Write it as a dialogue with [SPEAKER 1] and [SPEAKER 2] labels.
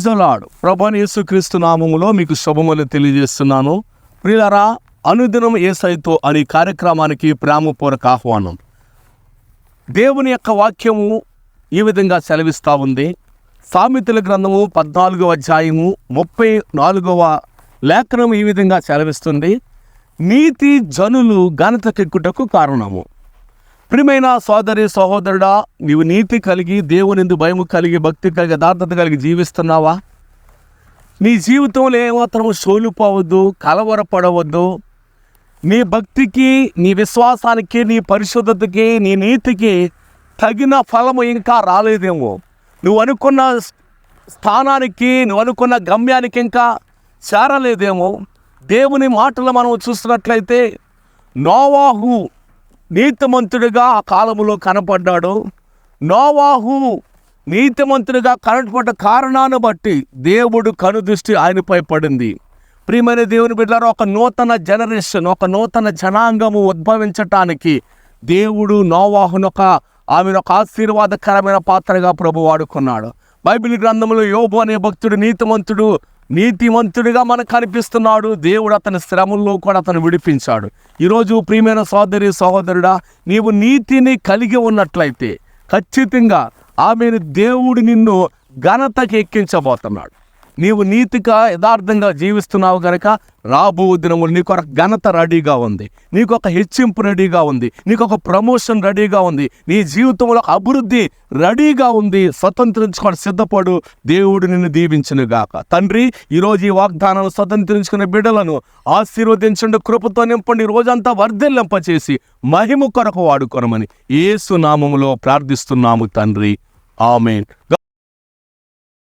[SPEAKER 1] ప్రైజలాడు ప్రభాని యేసుక్రీస్తు నామములో మీకు శుభములు తెలియజేస్తున్నాను. ప్రియులరా అనుదినం ఏసైతో అనే కార్యక్రమానికి ప్రేమపూర్వక ఆహ్వానం. దేవుని యొక్క వాక్యము ఈ విధంగా సెలవిస్తూ ఉంది. సామెతల గ్రంథము పద్నాలుగవ అధ్యాయము ముప్పై నాలుగవ లేఖనం ఈ విధంగా సెలవిస్తుంది. నీతి జనులు ఘనతకెక్కుటకు కారణము. ప్రియమైన సోదరి సహోదరుడా నీవు నీతి కలిగి దేవునిందు భయము కలిగి భక్తి కలిగి యథార్థత కలిగి జీవిస్తున్నావా? నీ జీవితంలో ఏమాత్రము సోలిపోవద్దు కలవరపడవద్దు. నీ భక్తికి నీ విశ్వాసానికి నీ పరిశుద్ధతకి నీ నీతికి తగిన ఫలము ఇంకా రాలేదేమో. నువ్వు అనుకున్న స్థానానికి నువ్వు అనుకున్న గమ్యానికి ఇంకా చేరలేదేమో. దేవుని మాటలు మనం చూస్తున్నట్లయితే నోవాహు నీతిమంతుడిగా ఆ కాలములో కనపడ్డాడు. నోవాహు నీతిమంతుడిగా కనపడ్డ కారణాన్ని బట్టి దేవుడు కనుదృష్టి ఆయనపై పడింది. ప్రియమైన దేవుని బిడ్డారు ఒక నూతన జనరేషన్ ఒక నూతన జనాంగము ఉద్భవించటానికి దేవుడు నోవాహును ఒక ఆమెను ఒక ఆశీర్వాదకరమైన పాత్రగా ప్రభు వాడుకున్నాడు. బైబిల్ గ్రంథంలో యోబు అనే భక్తుడు నీతిమంతుడు నీతిమంతుడిగా మనకు కనిపిస్తున్నాడు. దేవుడు అతని శ్రమల్లో కూడా అతను విడిపించాడు. ఈరోజు ప్రియమైన సోదరి సహోదరుడా నీవు నీతిని కలిగి ఉన్నట్లయితే ఖచ్చితంగా ఆమెను దేవుడు నిన్ను ఘనతకి ఎక్కించబోతున్నాడు. నీవు నీతిగా యథార్థంగా జీవిస్తున్నావు కనుక రాబో దినములు నీకు ఒక ఘనత రెడీగా ఉంది. నీకు ఒక హెచ్చింపు రెడీగా ఉంది. నీకు ఒక ప్రమోషన్ రెడీగా ఉంది. నీ జీవితంలో అభివృద్ధి రెడీగా ఉంది. స్వతంత్రించుకొని సిద్ధపడు. దేవుడు నిన్ను దీవించను గాక. తండ్రి ఈరోజు ఈ వాగ్దానాన్ని స్వతంత్రించుకునే బిడ్డలను ఆశీర్వదించండి. కృపతో నింపండి. రోజంతా వర్ధిల్లింపచేసి మహిమ కొరకు వాడుకొనమని ఏసు నామములో ప్రార్థిస్తున్నాము తండ్రి. ఆమెన్.